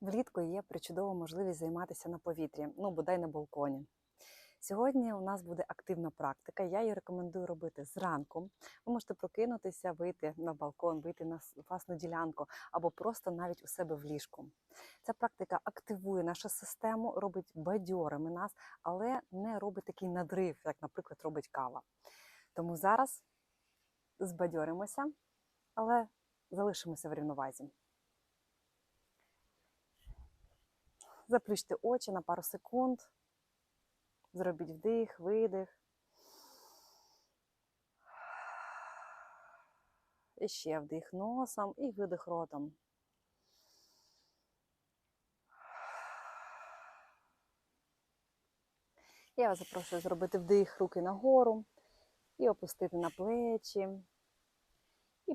Влітку є причудова можливість займатися на повітрі, ну бодай на балконі. Сьогодні у нас буде активна практика. Я її рекомендую робити зранку. Ви можете прокинутися, вийти на балкон, вийти на власну ділянку або просто навіть у себе в ліжку. Ця практика активує нашу систему, робить бадьорими нас, але не робить такий надрив, як, наприклад, робить кава. Тому зараз збадьоримося, але залишимося в рівновазі. Заплющте очі на пару секунд. Зробіть вдих, видих. І ще вдих носом і видих ротом. Я вас запрошую зробити вдих руки нагору і опустити на плечі. І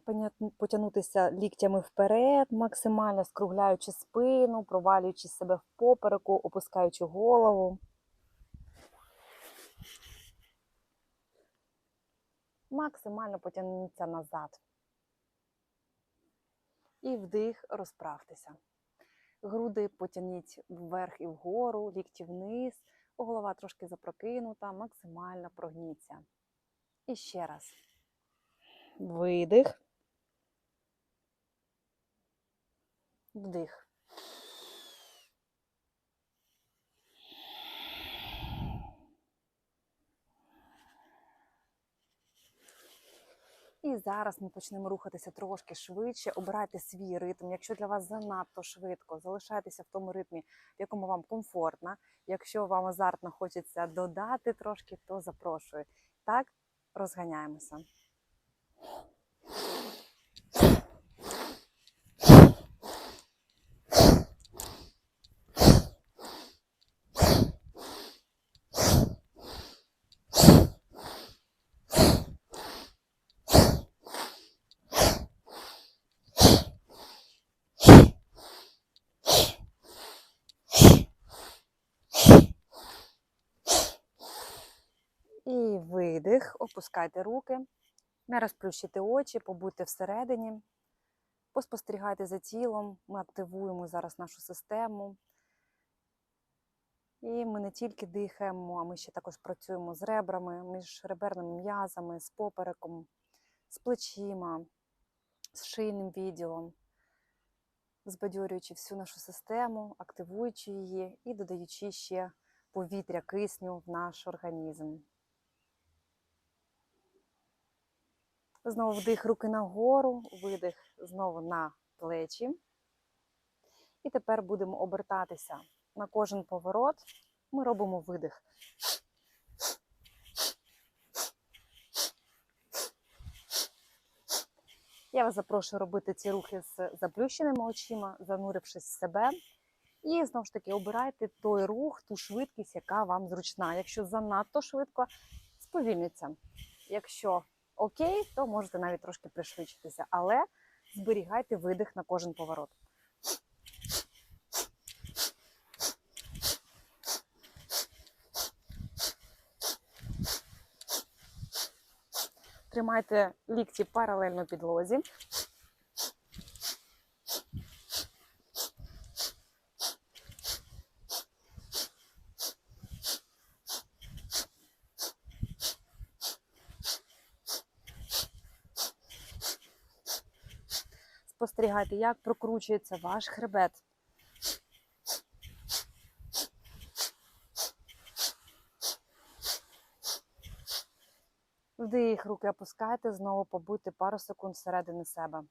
потягнутися ліктями вперед, максимально скругляючи спину, провалюючи себе в попереку, опускаючи голову. Максимально потягніться назад. І вдих, розправтеся. Груди потягніть вверх і вгору, лікті вниз, голова трошки запрокинута, максимально прогніться. І ще раз. Видих. Вдих. І зараз ми почнемо рухатися трошки швидше. Обирайте свій ритм. Якщо для вас занадто швидко, залишайтеся в тому ритмі, в якому вам комфортно. Якщо вам азартно хочеться додати трошки, то запрошую. Так, розганяємося. І видих, опускайте руки, не розплющите очі, побудьте всередині, поспостерігайте за тілом. Ми активуємо зараз нашу систему. І ми не тільки дихаємо, а ми ще також працюємо з ребрами, між реберними м'язами, з попереком, з плечима, з шийним відділом, збадьорюючи всю нашу систему, активуючи її і додаючи ще повітря кисню в наш організм. Знову вдих руки нагору, видих знову на плечі. І тепер будемо обертатися на кожен поворот. Ми робимо видих. Я вас запрошую робити ці рухи з заплющеними очима, занурившись в себе. І знову ж таки обирайте той рух, ту швидкість, яка вам зручна. Якщо занадто швидко, сповільніться. Якщо окей, то можете навіть трошки пришвидшитися, але зберігайте видих на кожен поворот. Тримайте лікті паралельно підлозі. Спостерігайте, як прокручується ваш хребет. Вдих, руки опускайте, знову побудьте пару секунд всередини себе.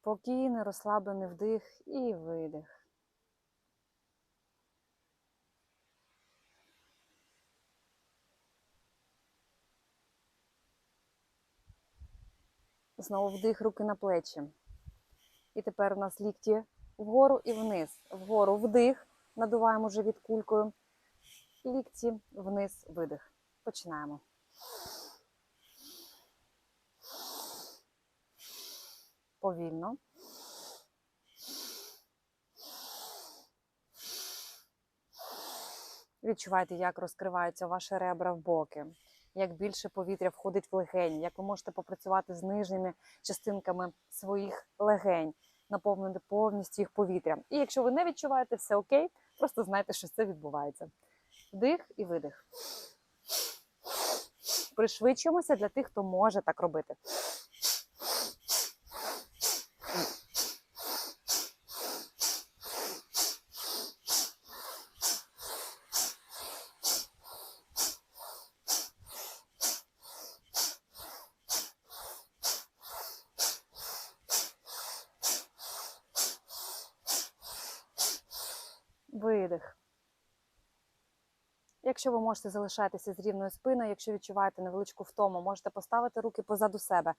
Спокійний, розслаблений вдих і видих. Знову вдих, руки на плечі. І тепер у нас лікті вгору і вниз. Вгору вдих, надуваємо живіт кулькою. Лікті вниз, видих. Починаємо. Повільно. Відчувайте, як розкриваються ваші ребра в боки, як більше повітря входить в легені, як ви можете попрацювати з нижніми частинками своїх легень, наповнити повністю їх повітрям. І якщо ви не відчуваєте все окей, просто знайте, що це відбувається. Вдих і видих. Пришвидшуємося для тих, хто може так робити. Видих. Якщо ви можете залишатися з рівною спиною, якщо відчуваєте невеличку втому, можете поставити руки позаду себе,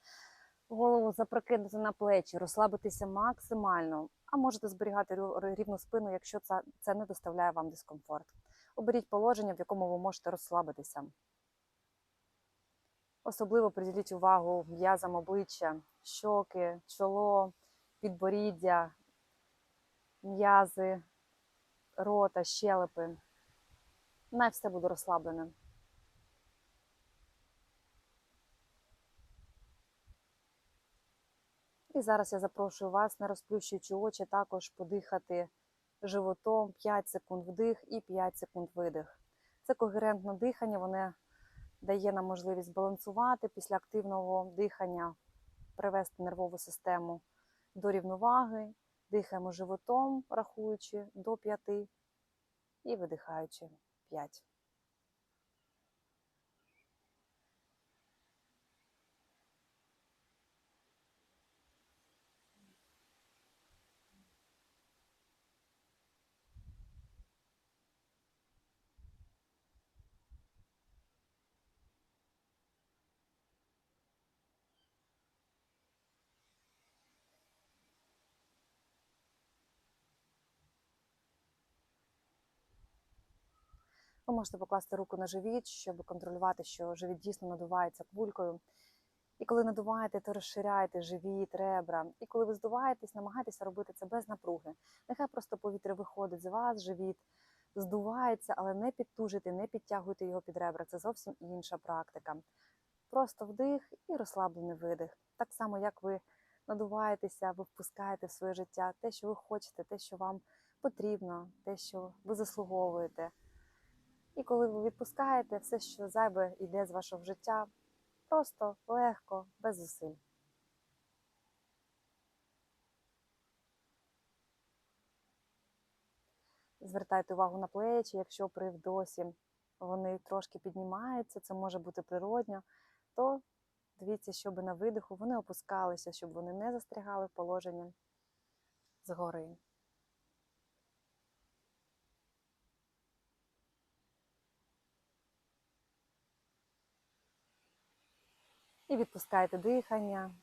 голову запрокинути на плечі, розслабитися максимально, а можете зберігати рівну спину, якщо це не доставляє вам дискомфорт. Оберіть положення, в якому ви можете розслабитися. Особливо приділіть увагу м'язам обличчя, щоки, чоло, підборіддя, м'язи, рота, щелепи. Най все буде розслаблене. І зараз я запрошую вас, не розплющуючи очі, також подихати животом 5 секунд вдих і 5 секунд видих. Це когерентне дихання, воно дає нам можливість балансувати після активного дихання, привести нервову систему до рівноваги. Дихаємо животом, рахуючи до 5 і видихаючи 5. Ви можете покласти руку на живіт, щоб контролювати, що живіт дійсно надувається кулькою. І коли надуваєте, то розширяєте живіт, ребра. І коли ви здуваєтесь, намагайтеся робити це без напруги. Нехай просто повітря виходить з вас, живіт здувається, але не підтужуйте, не підтягуйте його під ребра. Це зовсім інша практика. Просто вдих і розслаблений видих. Так само, як ви надуваєтеся, ви впускаєте в своє життя те, що ви хочете, те, що вам потрібно, те, що ви заслуговуєте. І коли ви відпускаєте, все, що зайве йде з вашого життя, просто легко, без зусиль. Звертайте увагу на плечі, якщо при вдосі вони трошки піднімаються, це може бути природньо, то дивіться, щоб на видиху вони опускалися, щоб вони не застрягали в положенні згори. І відпускайте дихання,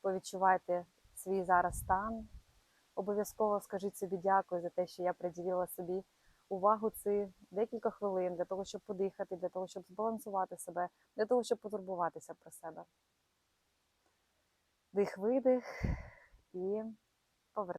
повідчувайте свій зараз стан. Обов'язково скажіть собі дякую за те, що я приділила собі увагу ці декілька хвилин для того, щоб подихати, для того, щоб збалансувати себе, для того, щоб потурбуватися про себе. Дих, видих і